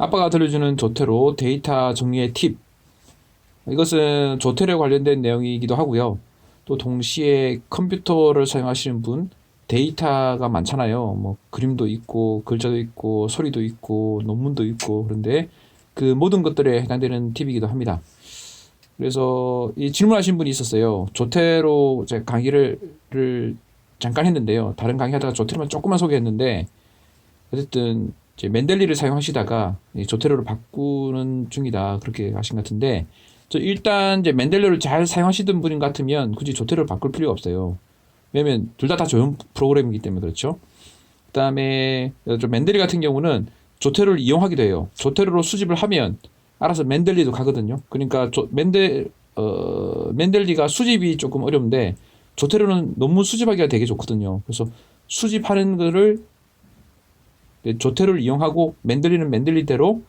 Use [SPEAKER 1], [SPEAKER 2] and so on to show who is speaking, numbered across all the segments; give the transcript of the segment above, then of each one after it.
[SPEAKER 1] 아빠가 들려주는 조퇴로 데이터 정리의 팁. 이것은 조퇴에 관련된 내용이기도 하고요. 또 동시에 컴퓨터를 사용하시는 분, 데이터가 많잖아요. 뭐 그림도 있고, 글자도 있고, 소리도 있고, 논문도 있고, 그런데 그 모든 것들에 해당되는 팁이기도 합니다. 그래서 이 질문하신 분이 있었어요. 조퇴로 제가 강의를 를 잠깐 했는데요. 다른 강의 하다가 조퇴로만 조금만 소개했는데, 어쨌든 이제 맨델리를 사용하시다가 이 조테로를 바꾸는 중이다 그렇게 하신 것 같은데 저 일단 이제 맨델리를 잘 사용하시던 분인 것 같으면 굳이 조테로를 바꿀 필요가 없어요. 왜냐면 둘 다다 조용 프로그램이기 때문에 그렇죠. 그다음에 좀 맨델리 같은 경우는 조테로를 이용하기도 해요. 조테로로 수집을 하면 알아서 맨델리도 가거든요. 그러니까 조, 맨델 어, 맨델리가 수집이 조금 어려운데 조테로는 논문 수집하기가 되게 좋거든요. 그래서 수집하는 거를 네, 조테를 이용하고 맨들리는 맨들리대로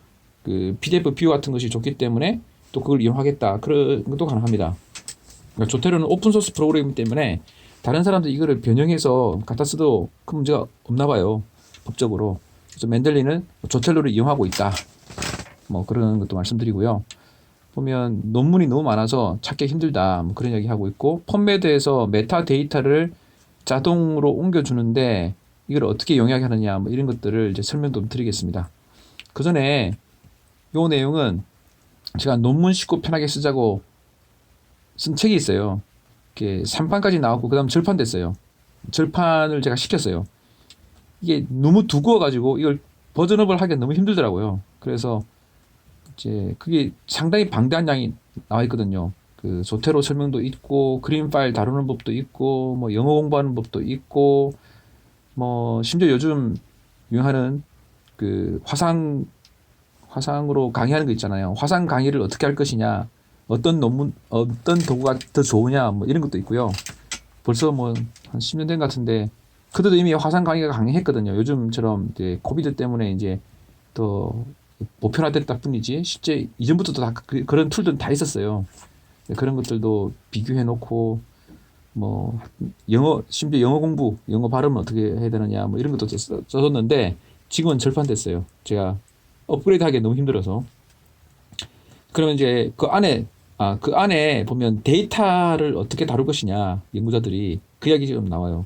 [SPEAKER 1] 그 PDF 뷰 같은 것이 좋기 때문에 또 그걸 이용하겠다. 그런 것도 가능합니다. 그러니까 조테르는 오픈 소스 프로그램이기 때문에 다른 사람들 이거를 변형해서 갖다 써도 큰 문제가 없나 봐요. 법적으로. 그래서 맨들리는 조텔로를 이용하고 있다. 뭐 그런 것도 말씀드리고요. 보면 논문이 너무 많아서 찾기 힘들다. 뭐 그런 이야기 하고 있고 펀메드에서 메타 데이터를 자동으로 옮겨주는데 이걸 어떻게 용이하게 하느냐 뭐 이런 것들을 이제 설명 좀 드리겠습니다. 그 전에 요 내용은 제가 논문 쉽고 편하게 쓰자고 쓴 책이 있어요. 이게 3판까지 나왔고 그다음 절판됐어요. 절판을 제가 시켰어요. 이게 너무 두꺼워 가지고 이걸 버전업을 하기가 너무 힘들더라고요. 그래서 이제 그게 상당히 방대한 양이 나와 있거든요. 그 조테로 설명도 있고 그림 파일 다루는 법도 있고 뭐 영어 공부하는 법도 있고 뭐 심지어 요즘 유행하는 그 화상 화상으로 강의하는 거 있잖아요. 화상 강의를 어떻게 할 것이냐, 어떤 논문, 어떤 도구가 더 좋으냐, 뭐 이런 것도 있고요. 벌써 뭐 한 10년 된 것 같은데 그때도 이미 화상 강의가 강행했거든요. 요즘처럼 이제 코비드 때문에 이제 더 보편화됐다 뿐이지 실제 이전부터도 다 그, 그런 툴들은 다 있었어요. 그런 것들도 비교해 놓고 뭐 영어 심지어 영어 공부 영어 발음은 어떻게 해야 되느냐 뭐 이런 것도 써, 썼는데 지금은 절판됐어요. 제가 업그레이드 하기 너무 힘들어서. 그러면 이제 그 안에 아 그 안에 보면 데이터를 어떻게 다룰 것이냐 연구자들이 그 이야기 지금 나와요.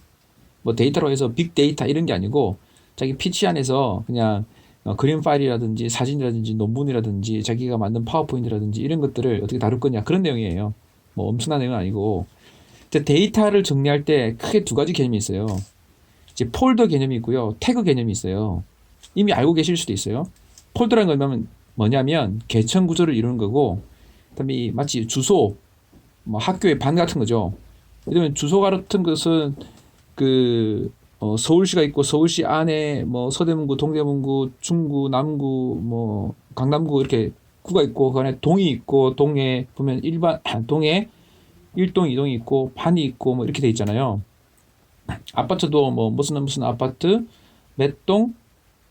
[SPEAKER 1] 뭐 데이터로 해서 빅데이터 이런 게 아니고 자기 피치 안에서 그냥 어, 그림 파일이라든지 사진이라든지 논문이라든지 자기가 만든 파워포인트라든지 이런 것들을 어떻게 다룰 거냐 그런 내용이에요. 뭐 엄청난 내용은 아니고 데이터를 정리할 때 크게 두 가지 개념이 있어요. 이제 폴더 개념이 있고요. 태그 개념이 있어요. 이미 알고 계실 수도 있어요. 폴더라는 건 뭐냐면 계층 구조를 이루는 거고 그다음에 마치 주소 뭐 학교의 반 같은 거죠. 들면 주소 같은 것은 그 어, 서울시가 있고 서울시 안에 뭐 서대문구, 동대문구, 중구, 남구, 뭐 강남구 이렇게 구가 있고 그 안에 동이 있고 동에 보면 일반 동에 1동, 2동이 있고 반이 있고 뭐 이렇게 돼 있잖아요. 아파트도 뭐 무슨 무슨 아파트 몇 동,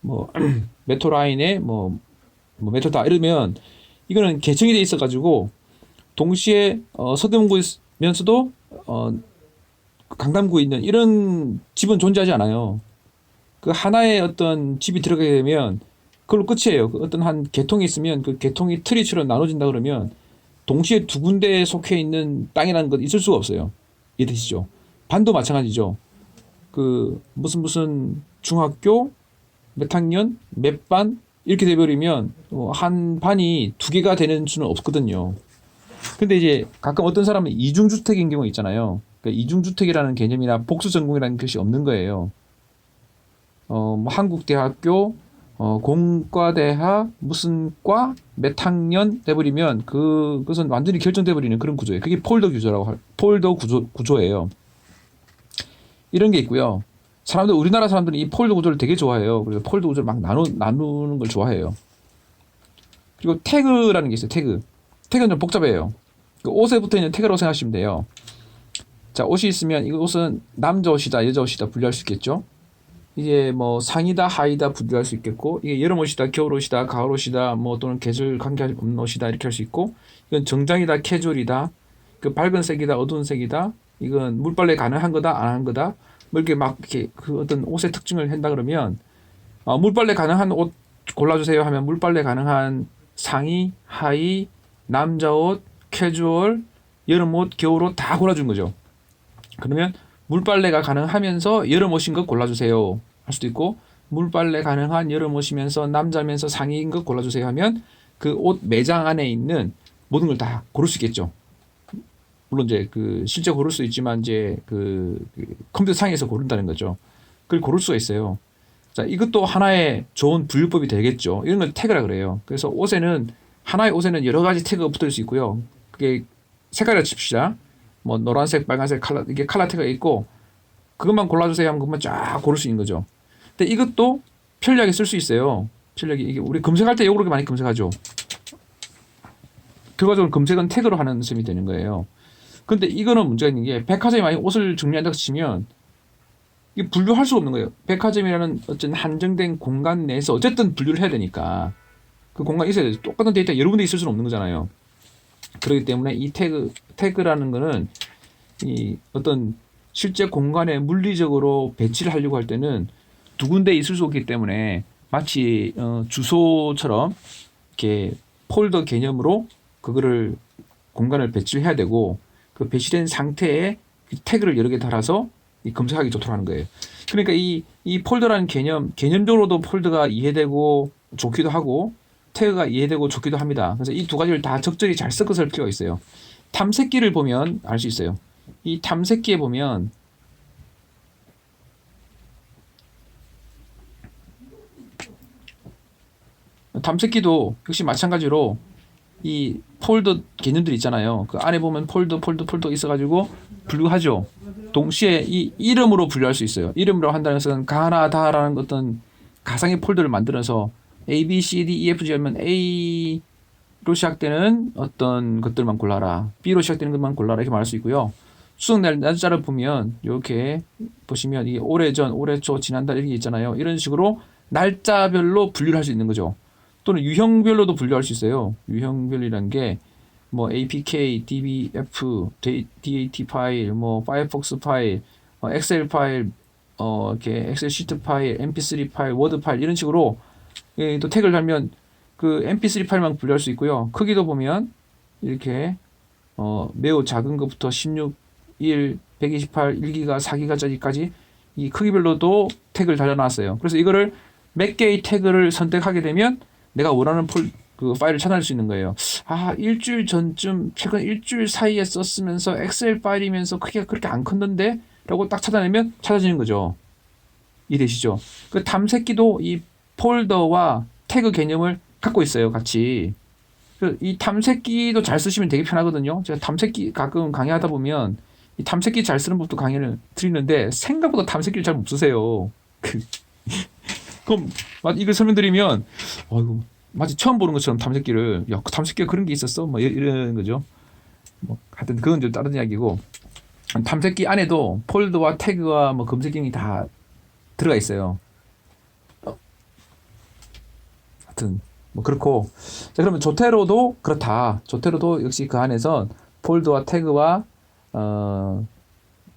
[SPEAKER 1] 뭐 메토 라인에 뭐, 뭐 메토다 이러면 이거는 계층이 돼 있어 가지고 동시에 어, 서대문구면서도 어, 강남구에 있는 이런 집은 존재하지 않아요. 그 하나의 어떤 집이 들어가게 되면 그걸로 끝이에요. 그 어떤 한 계통이 있으면 그 계통이 트리처럼 나눠진다 그러면 동시에 두 군데에 속해 있는 땅이라는 건 있을 수가 없어요. 이해되시죠? 반도 마찬가지죠. 그 무슨 무슨 중학교 몇 학년 몇 반 이렇게 돼버리면 어, 한 반이 두 개가 되는 수는 없거든요. 근데 이제 가끔 어떤 사람은 이중주택인 경우 있잖아요. 그러니까 이중주택이라는 개념이나 복수전공이라는 것이 없는 거예요. 어, 뭐 한국대학교 어, 공과대학 무슨 과 몇 학년 돼버리면 그, 그것은 완전히 결정돼버리는 그런 구조예요. 그게 폴더 구조라고 할, 폴더 구조, 구조예요. 이런 게 있고요. 사람들, 우리나라 사람들은 이 폴더 구조를 되게 좋아해요. 그래서 폴더 구조를 막 나누, 나누는 걸 좋아해요. 그리고 태그라는 게 있어요. 태그. 태그는 좀 복잡해요. 그 옷에 붙어 있는 태그라고 생각하시면 돼요. 자, 옷이 있으면 이 옷은 남자 옷이다, 여자 옷이다 분류할 수 있겠죠? 이게 뭐 상이다 하이다 분류할 수 있겠고 이게 여름 옷이다 겨울 옷이다 가을 옷이다 뭐 또는 계절 관계 없는 옷이다 이렇게 할 수 있고 이건 정장이다 캐주얼이다 그 밝은 색이다 어두운 색이다 이건 물빨래 가능한 거다 안 한 거다 뭐 이렇게 막 이렇게 그 어떤 옷의 특징을 한다 그러면 어, 물빨래 가능한 옷 골라주세요 하면 물빨래 가능한 상의, 하의, 남자 옷, 캐주얼, 여름 옷, 겨울 옷 다 골라준 거죠. 그러면 물빨래가 가능하면서 여름 옷인 것 골라주세요 할 수도 있고 물빨래 가능한 여름 옷이면서 남자면서 상의인 것 골라주세요 하면 그 옷 매장 안에 있는 모든 걸 다 고를 수 있겠죠. 물론 이제 그 실제 고를 수 있지만 이제 그, 그 컴퓨터 상에서 고른다는 거죠. 그걸 고를 수가 있어요. 자, 이것도 하나의 좋은 분류법이 되겠죠. 이런 걸 태그라 그래요. 그래서 옷에는 하나의 옷에는 여러 가지 태그가 붙을 수 있고요. 그게 색깔을 칩시다. 뭐 노란색, 빨간색 칼라 이게 칼라 태그가 있고 그것만 골라주세요 하면 그것만 쫙 고를 수 있는 거죠. 근데 이것도 편리하게 쓸 수 있어요. 편리하게 이게 우리 검색할 때 이거로 많이 검색하죠. 결과적으로 검색은 태그로 하는 셈이 되는 거예요. 근데 이거는 문제가 있는 게 백화점이 만약 옷을 정리한다고 치면 이게 분류할 수가 없는 거예요. 백화점이라는 어떤 한정된 공간 내에서 어쨌든 분류를 해야 되니까 그 공간이 있어야 돼. 똑같은 데이터 여러 군데 있을 수는 없는 거잖아요. 그렇기 때문에 이 태그 태그라는 거는 이 어떤 실제 공간에 물리적으로 배치를 하려고 할 때는 두 군데 있을 수 없기 때문에 마치 어, 주소처럼 이렇게 폴더 개념으로 그거를 공간을 배치를 해야 되고 그 배치된 상태에 이 태그를 여러 개 달아서 이 검색하기 좋도록 하는 거예요. 그러니까 이, 이 폴더라는 개념, 개념적으로도 폴더가 이해되고 좋기도 하고 태그가 이해되고 좋기도 합니다. 그래서 이 두 가지를 다 적절히 잘 섞어서 할 필요가 있어요. 탐색기를 보면 알 수 있어요. 이 탐색기에 보면 탐색기도 역시 마찬가지로 이 폴더 개념들 있잖아요. 그 안에 보면 폴더, 폴더, 폴더 있어가지고 분류하죠. 동시에 이 이름으로 분류할 수 있어요. 이름으로 한다는 것은 가나다라는 어떤 가상의 폴더를 만들어서 A, B, C, D, E, F, G 하면 A로 시작되는 어떤 것들만 골라라. B로 시작되는 것만 골라라. 이렇게 말할 수 있고요. 수능 날, 날짜를 보면 이렇게 보시면 이게 오래전, 올해 초, 지난달 이렇게 있잖아요. 이런 식으로 날짜별로 분류를 할 수 있는 거죠. 또는 유형별로도 분류할 수 있어요. 유형별이란 게 뭐 APK, DBF, DAT 파일, 뭐 파이어폭스 파일, 어, 엑셀 파일, 어 이렇게 엑셀 시트 파일, MP3 파일, 워드 파일 이런 식으로 예, 또 태그를 달면 그 MP3 파일만 분류할 수 있고요. 크기도 보면 이렇게 어 매우 작은 것부터 16, 1, 128, 1기가, 4기가짜리까지 이 크기별로도 태그를 달려놨어요. 그래서 이거를 몇 개의 태그를 선택하게 되면 내가 원하는 폴, 그 파일을 찾아낼 수 있는 거예요. 아, 일주일 전쯤, 최근 일주일 사이에 썼으면서 엑셀 파일이면서 크기가 그렇게 안 컸는데? 라고 딱 찾아내면 찾아지는 거죠. 이해되시죠? 그 탐색기도 이 폴더와 태그 개념을 갖고 있어요, 같이. 그이 탐색기도 잘 쓰시면 되게 편하거든요. 제가 탐색기 가끔 강의하다 보면 이 탐색기 잘 쓰는 법도 강의를 드리는데 생각보다 탐색기를 잘 못 쓰세요. 그 그럼 이걸 설명드리면 어이구 마치 처음 보는 것처럼 탐색기를 야, 그 탐색기가 그런 게 있었어? 뭐 이런 거죠. 뭐 하여튼 그건 좀 다른 이야기고 탐색기 안에도 폴더와 태그와 뭐 검색 기능이 다 들어가 있어요. 하여튼 뭐 그렇고 자 그러면 조테로도 그렇다. 조테로도 역시 그 안에서 폴더와 태그와 어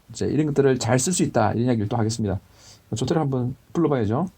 [SPEAKER 1] 이제 이런 것들을 잘 쓸 수 있다 이런 이야기를 또 하겠습니다. 조테로 한번 불러봐야죠.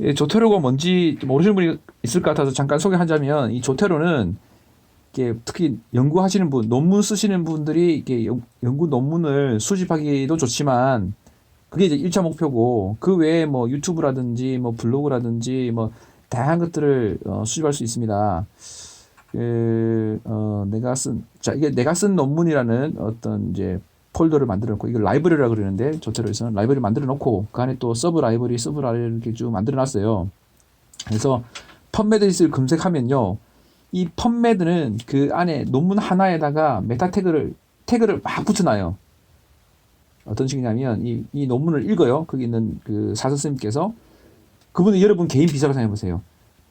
[SPEAKER 1] 예, 조테로가 뭔지 모르시는 분이 있을 것 같아서 잠깐 소개하자면 이 조테로는 이게 특히 연구하시는 분, 논문 쓰시는 분들이 이게 연구 논문을 수집하기도 좋지만 그게 이제 1차 목표고 그 외에 뭐 유튜브라든지 뭐 블로그라든지 뭐 다양한 것들을 어, 수집할 수 있습니다. 그, 어, 내가 쓴, 자, 이게 내가 쓴 논문이라는 어떤 이제 폴더를 만들어 놓고 이걸 라이브러리라 그러는데 조테로에서는 라이브러리 만들어 놓고 그 안에 또 서브 라이브러리, 서브 라이브러리 이렇게 쭉 만들어 놨어요. 그래서 펌매드리스를 검색하면요. 이 펌매드는 그 안에 논문 하나에다가 메타 태그를 태그를 막 붙여놔요. 어떤 식이냐면 이, 이 논문을 읽어요. 거기 있는 그 사서 스님께서 그분은 여러분 개인 비서라고 생각해 보세요.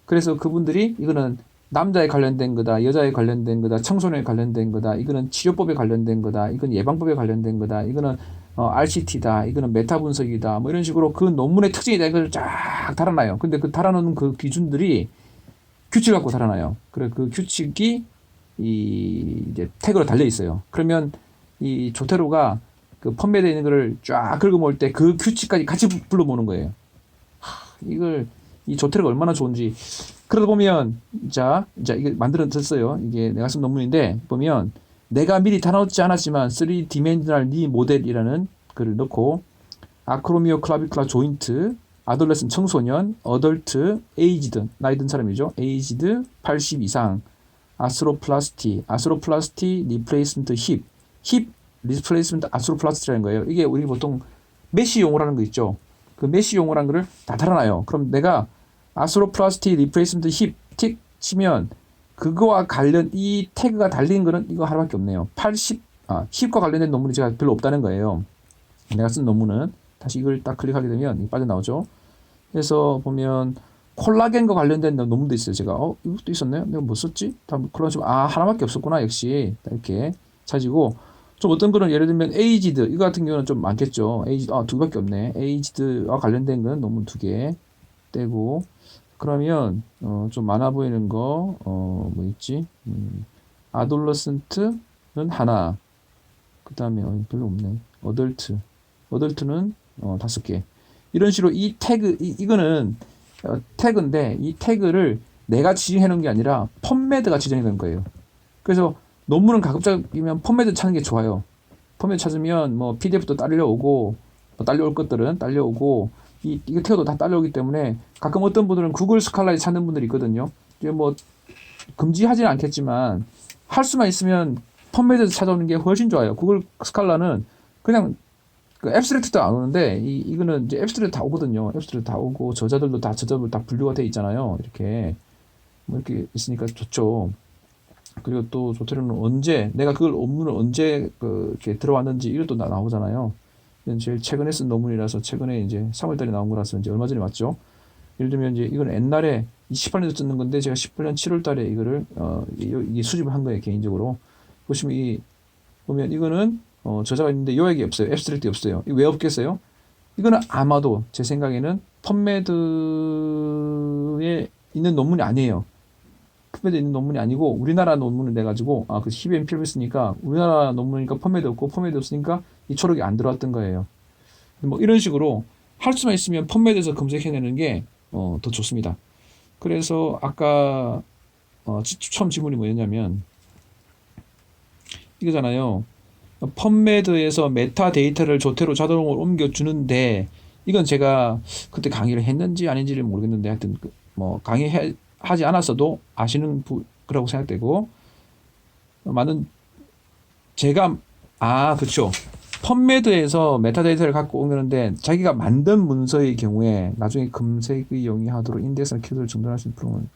[SPEAKER 1] 그래서 그분들이 이거는 남자에 관련된 거다, 여자에 관련된 거다, 청소년에 관련된 거다, 이거는 치료법에 관련된 거다, 이건 예방법에 관련된 거다, 이거는 어, RCT다, 이거는 메타 분석이다, 뭐 이런 식으로 그 논문의 특징이다 이걸 쫙 달아놔요. 근데 그 달아놓은 그 기준들이 규칙을 갖고 달아놔요. 그래 그 규칙이 이 이제 태그로 달려 있어요. 그러면 이 조테로가 그 펌베이드 있는 거를 쫙 긁어모을 때 그 규칙까지 같이 부- 불러모는 거예요. 하, 이걸 이 조테로가 얼마나 좋은지 그러다 보면 자, 자 이게 만들어졌어요. 이게 내가 쓴 논문인데 보면 내가 미리 다뤄지 않았지만 3 디멘셔널 니 모델이라는 글을 넣고 아크로미오 클라비클라 조인트 아돌레슨 청소년 어덜트 에이지드 나이 든 사람이죠. 에이지드 80 이상 아스로플라스티 아스로플라스티 리플레이스먼트 힙 힙 리플레이스먼트 아스로플라스티라는 거예요. 이게 우리 보통 메시 용어라는 거 있죠. 그 메시 용어라는 거를 다 달아놔요. 그럼 내가 아스로플라스티 리플레이스먼트 힙 틱 치면 그거와 관련 이 태그가 달린 거는 이거 하나밖에 없네요. 80 아, 힙과 관련된 논문이 제가 별로 없다는 거예요. 내가 쓴 논문은 다시 이걸 딱 클릭하게 되면 빠져나오죠. 그래서 보면 콜라겐과 관련된 논문도 있어요. 제가 어 이것도 있었네요. 내가 뭐 썼지? 다 그런 식아 하나밖에 없었구나. 역시 이렇게 찾이고 좀 어떤 거는 예를 들면 에이지드 이거 같은 경우는 좀 많겠죠. 에이지드 아두 개밖에 없네. 에이지드와 관련된 건 논문 두 개 떼고 그러면 어, 좀 많아 보이는 거 어, 뭐 있지? 음, 아돌러센트는 하나. 그 다음에 어, 별로 없네. 어덜트. 어덜트는 어, 다섯 개. 이런 식으로 이 태그 이, 이거는 어, 태그인데 이 태그를 내가 지정해 놓은 게 아니라 펌메드가 지정해 놓은 거예요. 그래서 논문은 가급적이면 펌메드 찾는 게 좋아요. 펌메드 찾으면 뭐 PDF도 딸려오고 뭐 딸려올 것들은 딸려오고 이 이거 태워도 다 딸려오기 때문에 가끔 어떤 분들은 구글 스칼라에 찾는 분들이 있거든요. 이게 뭐 금지하지는 않겠지만 할 수만 있으면 펌메드에서 찾아오는 게 훨씬 좋아요. 구글 스칼라는 그냥 그 앱스트랙트도 안 오는데 이 이거는 이제 앱스트랙트 다 오거든요. 앱스트랙트 다 오고 저자들도 다 저자들 다 분류가 돼 있잖아요. 이렇게 뭐 이렇게 있으니까 좋죠. 그리고 또 조태료는 언제 내가 그걸 논문을 언제 그 이렇게 들어왔는지 이것도 나 나오잖아요. 제일 최근에 쓴 논문이라서 최근에 이제 3월달에 나온 거라서 이제 얼마 전에 맞죠. 예를 들면 이제 이건 옛날에 28년도 쓰는 건데 제가 18년 7월달에 이거를 어 이- 이 수집을 한 거예요 개인적으로. 보시면 이 보면 이거는 어 저자가 있는데 요약이 없어요. 앱스트랙트 없어요. 왜 없겠어요? 이거는 아마도 제 생각에는 펌메드에 있는 논문이 아니에요. 펌메드에 있는 논문이 아니고 우리나라 논문을 내 가지고 아그 히비엔 필비스니까 우리나라 논문이니까 펌메드 없고 펌메드 없으니까 이 초록이 안 들어왔던 거예요. 뭐 이런 식으로 할 수만 있으면 펌메드에서 검색해내는 게 어, 더 좋습니다. 그래서 아까 어, 지- 처음 질문이 뭐였냐면 이거잖아요. 펌메드에서 메타 데이터를 조태로 자동으로 옮겨주는데 이건 제가 그때 강의를 했는지 아닌지를 모르겠는데 하여튼 그뭐 강의하지 않았어도 아시는 부, 거라고 생각되고 어, 많은 제가 아 그렇죠. 펌메드에서 메타데이터를 갖고 오는데 자기가 만든 문서의 경우에 나중에 검색의 용이하도록 인덱스나 키워드를 정돈할 수 있는 프로그램.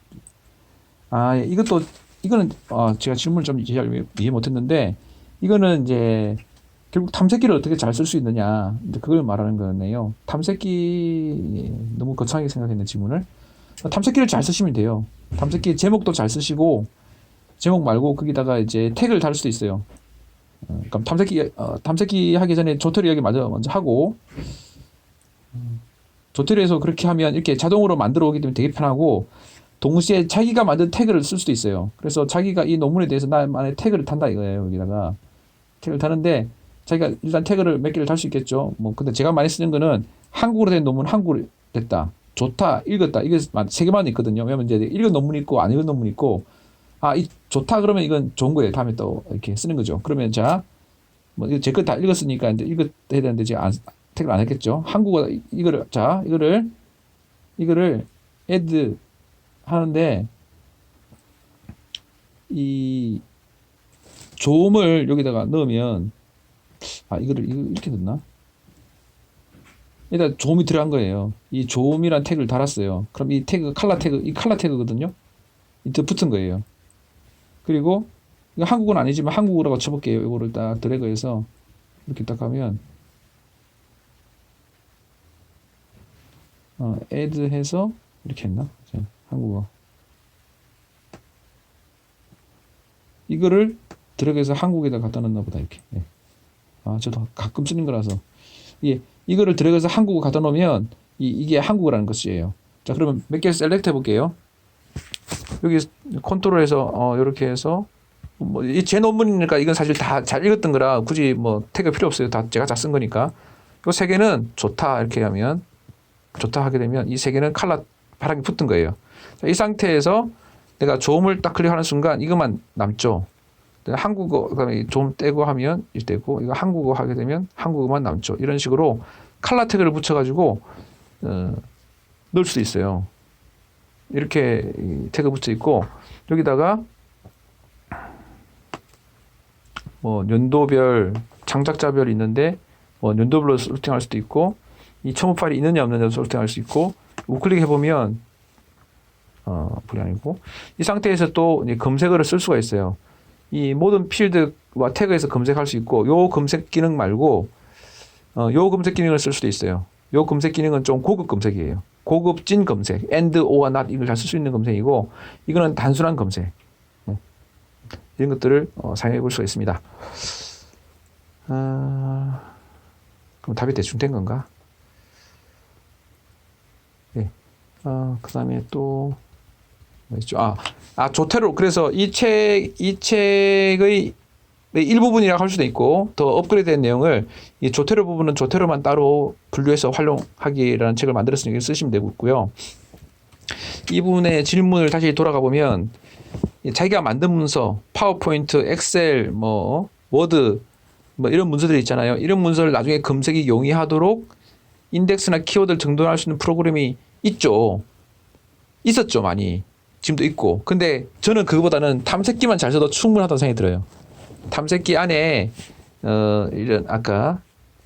[SPEAKER 1] 아 예, 이것도 이거는 어, 제가 질문을 좀 잘 이해 못했는데 이거는 이제 결국 탐색기를 어떻게 잘 쓸 수 있느냐 이제 그걸 말하는 거네요. 탐색기 예, 너무 거창하게 생각했네 질문을. 탐색기를 잘 쓰시면 돼요. 탐색기 제목도 잘 쓰시고 제목 말고 거기다가 이제 태그를 달 수도 있어요. 어, 그럼 탐색기 어, 탐색기 하기 전에 조터리 이야기 먼저 먼저 하고 음, 조터리에서 그렇게 하면 이렇게 자동으로 만들어 오기 때문에 되게 편하고 동시에 자기가 만든 태그를 쓸 수도 있어요. 그래서 자기가 이 논문에 대해서 나만의 태그를 탄다 이거예요. 여기다가 태그를 타는데 자기가 일단 태그를 몇 개를 달 수 있겠죠. 뭐 근데 제가 많이 쓰는 거는 한국어로 된 논문 한국어로 됐다. 좋다, 읽었다. 이게 세 개만 있거든요. 왜냐면 이제 읽은 논문 있고 안 읽은 논문 있고 아, 이 좋다 그러면 이건 좋은 거예요. 다음에 또 이렇게 쓰는 거죠. 그러면 자, 뭐제거 다 읽었으니까 이제 읽어야 되는데 제가 안, 태그를 안 했겠죠. 한국어 이- 이거를 자, 이거를 이거를 add 하는데 이 조음을 여기다가 넣으면 아 이거를 이거 이렇게 넣나? 일단 조음이 들어간 거예요. 이 조음이란 태그를 달았어요. 그럼 이 태그 칼라 태그 이 칼라 태그거든요. 이때 붙은 거예요. 그리고 이거 한국은 아니지만 한국어라고 쳐볼게요. 이거를 딱 드래그해서 이렇게 딱 하면 어, add 해서 이렇게 했나? 자, 한국어. 이거를 드래그해서 한국에다 갖다 놓나 보다 이렇게. 예. 아, 저도 가끔 쓰는 거라서. 예, 이거를 드래그해서 한국어 갖다 놓으면 이, 이게 한국어라는 것이에요. 자, 그러면 몇 개 셀렉트 해볼게요. 여기 컨트롤해서 어, 이렇게 해서 뭐이제 논문이니까 이건 사실 다 잘 읽었던 거라 굳이 뭐 태그 필요 없어요. 다 제가 다 쓴 거니까. 요 세 개는 좋다 이렇게 하면 좋다 하게 되면 이 세 개는 칼라 파랑이 붙은 거예요. 자, 이 상태에서 내가 조음을 딱 클릭하는 순간 이것만 남죠. 근데 한국어 그다음에 좀 떼고 하면 이 떼고 이거 한국어 하게 되면 한국어만 남죠. 이런 식으로 칼라 태그를 붙여가지고 어, 넣을 수도 있어요. 이렇게 이 태그 붙여 있고 여기다가 뭐 연도별 장작자별 있는데 뭐 연도별로 소팅할 수도 있고 이 첨부 파일이 있느냐 없느냐 소팅할 수 있고 우클릭 해 보면 어 아니고 이 상태에서 또 검색어를 쓸 수가 있어요. 이 모든 필드와 태그에서 검색할 수 있고 요 검색 기능 말고 어, 요 검색 기능을 쓸 수도 있어요. 요 검색 기능은 좀 고급 검색이에요. 고급 찐 검색, and, or, not 이걸 잘 쓸 수 있는 검색이고 이거는 단순한 검색. 네. 이런 것들을 어, 사용해 볼 수가 있습니다. 아, 그럼 답이 대충 된 건가? 네. 아, 그 다음에 또, 뭐 있죠? 아, 아, 조태로. 그래서 이 책, 이 책의 일부분이라고 할 수도 있고, 더 업그레이드된 내용을 이 조태로 부분은 조태로만 따로 분류해서 활용하기라는 책을 만들었으니까 쓰시면 되고요. 이 부분의 질문을 다시 돌아가 보면, 이 자기가 만든 문서, 파워포인트, 엑셀, 뭐, 워드, 뭐 이런 문서들이 있잖아요. 이런 문서를 나중에 검색이 용이하도록 인덱스나 키워드를 정돈할 수 있는 프로그램이 있죠. 있었죠, 많이. 지금도 있고. 근데 저는 그거보다는 탐색기만 잘 써도 충분하다고 생각이 들어요. 탐색기 안에 어 이런 아까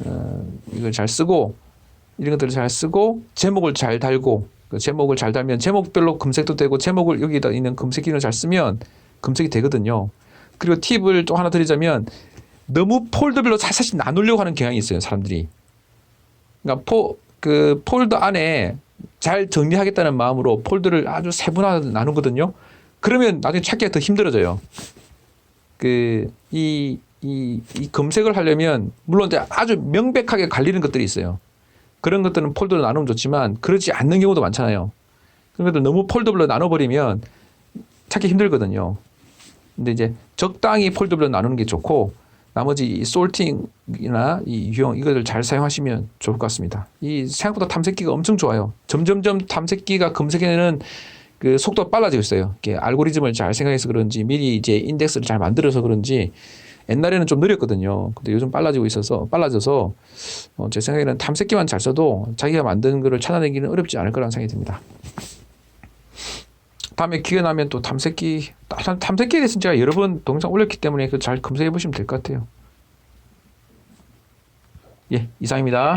[SPEAKER 1] 어 이걸 잘 쓰고 이런 것들을 잘 쓰고 제목을 잘 달고 그 제목을 잘 달면 제목별로 검색도 되고 제목을 여기다 있는 검색 기능을 잘 쓰면 검색이 되거든요. 그리고 팁을 또 하나 드리자면 너무 폴더별로 사실 나누려고 하는 경향이 있어요, 사람들이. 그러니까 포, 그 폴더 안에 잘 정리하겠다는 마음으로 폴더를 아주 세분화해서 나누거든요. 그러면 나중에 찾기가 더 힘들어져요. 그, 이, 이, 이 검색을 하려면, 물론 이제 아주 명백하게 갈리는 것들이 있어요. 그런 것들은 폴더로 나누면 좋지만, 그렇지 않는 경우도 많잖아요. 것들 너무 폴더별로 나눠버리면 찾기 힘들거든요. 근데 이제 적당히 폴더별로 나누는 게 좋고, 나머지 이 솔팅이나 이 유형 이것을 잘 사용하시면 좋을 것 같습니다. 이 생각보다 탐색기가 엄청 좋아요. 점점점 탐색기가 검색에는 그 속도가 빨라지고 있어요. 이게 알고리즘을 잘 생각해서 그런지 미리 이제 인덱스를 잘 만들어서 그런지 옛날에는 좀 느렸거든요. 근데 요즘 빨라지고 있어서 빨라져서 어, 제 생각에는 탐색기만 잘 써도 자기가 만든 거를 찾아내기는 어렵지 않을 거라는 생각이 듭니다. 다음에 기회 나면 또 탐색기 탐- 탐색기에 대해서 제가 여러 번 동영상 올렸기 때문에 그 잘 검색해 보시면 될 것 같아요. 예, 이상입니다.